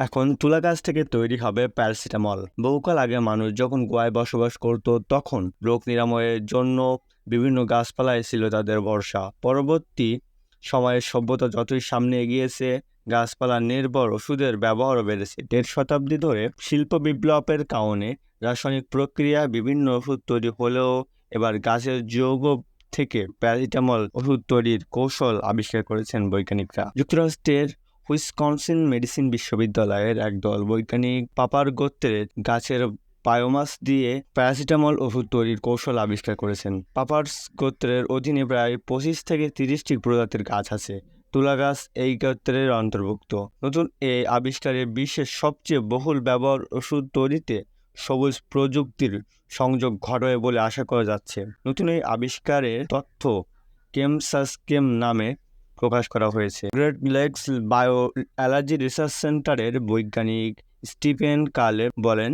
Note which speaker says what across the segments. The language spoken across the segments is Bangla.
Speaker 1: এখন তুলা গাছ থেকে তৈরি হবে প্যারাসিটামল। বহুকাল আগে মানুষ যখন গোয়ায় বসবাস করত, তখন রোগ নিরাময়ের জন্য বিভিন্ন গাছপালায় ছিল তাদের ভরসা। পরবর্তী সময়ে সভ্যতা যতই সামনে এগিয়েছে, গাছপালা নির্ভর ওষুধের ব্যবহারও বেড়েছে। দেড় শতাব্দী ধরে শিল্প বিপ্লবের কারণে রাসায়নিক প্রক্রিয়া বিভিন্ন ওষুধ তৈরি হলেও এবার গাছের যৌগ থেকে প্যারাসিটামল ওষুধ তৈরির কৌশল আবিষ্কার করেছেন বৈজ্ঞানিকরা। যুক্তরাষ্ট্রের হুইসকনসিন মেডিসিন বিশ্ববিদ্যালয়ের একদল বৈজ্ঞানিক পাপার গোত্রের গাছের বায়োমাস দিয়ে প্যারাসিটামল ওষুধ তৈরির কৌশল আবিষ্কার করেছেন। পাপার্স গোত্রের অধীনে প্রায় পঁচিশ থেকে তিরিশটি প্রজাতির গাছ আছে। তুলা গাছ এই গোত্রের অন্তর্ভুক্ত। নতুন এই আবিষ্কারে বিশ্বের সবচেয়ে বহুল ব্যবহার ওষুধ তৈরিতে সবুজ প্রযুক্তির সংযোগ ঘটবে বলে আশা করা যাচ্ছে। নতুন এই আবিষ্কারের তথ্য কেমসাসকেম নামে প্রকাশ করা হয়েছে। Great Lakes bio allergy research সেন্টারের বৈজ্ঞানিক স্টিফেন কালে বলেন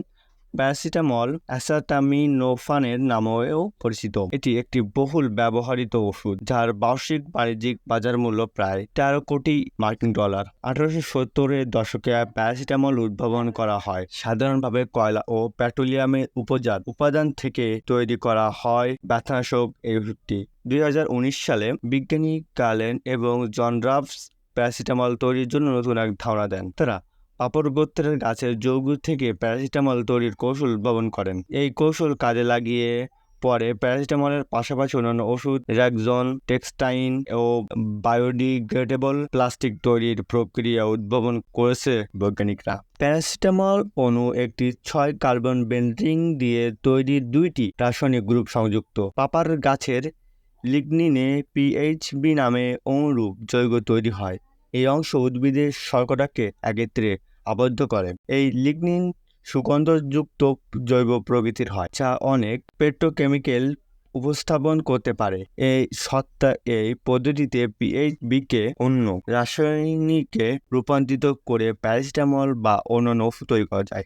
Speaker 1: প্যারাসিটামল অ্যাসাটামিনোফানের নামেও পরিচিত। এটি একটি বহুল ব্যবহৃত ওষুধ, যার বার্ষিক বাণিজ্যিক বাজার মূল্য প্রায় তেরো কোটি মার্কিন ডলার। আঠারোশো সত্তরের দশকে প্যারাসিটামল উদ্ভাবন করা হয়। সাধারণভাবে কয়লা ও পেট্রোলিয়ামের উপজাত উপাদান থেকে তৈরি করা হয় ব্যথানাশক এই ওষুধটি। দুই সালে বিজ্ঞানী কালেন এবং জন রাফস প্যারাসিটামল তৈরির জন্য নতুন এক ধারণা দেন। তারা পাপর গোত্রের গাছের যৌগ থেকে প্যারাসিটামল তৈরির কৌশল উদ্ভাবন করেন। এই কৌশল কাজে লাগিয়ে পরে প্যারাসিটামলের পাশাপাশি অন্যান্য ওষুধ র্যাকজন টেক্সটাইন ও বায়োডিগ্রেডেবল প্লাস্টিক তৈরির প্রক্রিয়া উদ্ভাবন করেছে বৈজ্ঞানিকরা। প্যারাসিটামল অণু একটি ছয় কার্বন বেন্ডিং দিয়ে তৈরি দুইটি রাসায়নিক গ্রুপ সংযুক্ত। পাপার গাছের লিগনিনে পিএইচবি নামে অনুরূপ যৌগ তৈরি হয়। এই অংশ উদ্ভিদের শর্করাকে একত্রে আবদ্ধ করে। এই লিগনিন সুগন্ধযুক্ত জৈব প্রকৃতির হয়, যা অনেক পেট্রোকেমিক্যাল উপস্থাপন করতে পারে। এই সত্তা এই পদ্ধতিতে পিএইচবিকে অন্য রাসায়নিকে রূপান্তরিত করে প্যারাসিটামল বা অন্যান্য ওষুধ তৈরি করা যায়।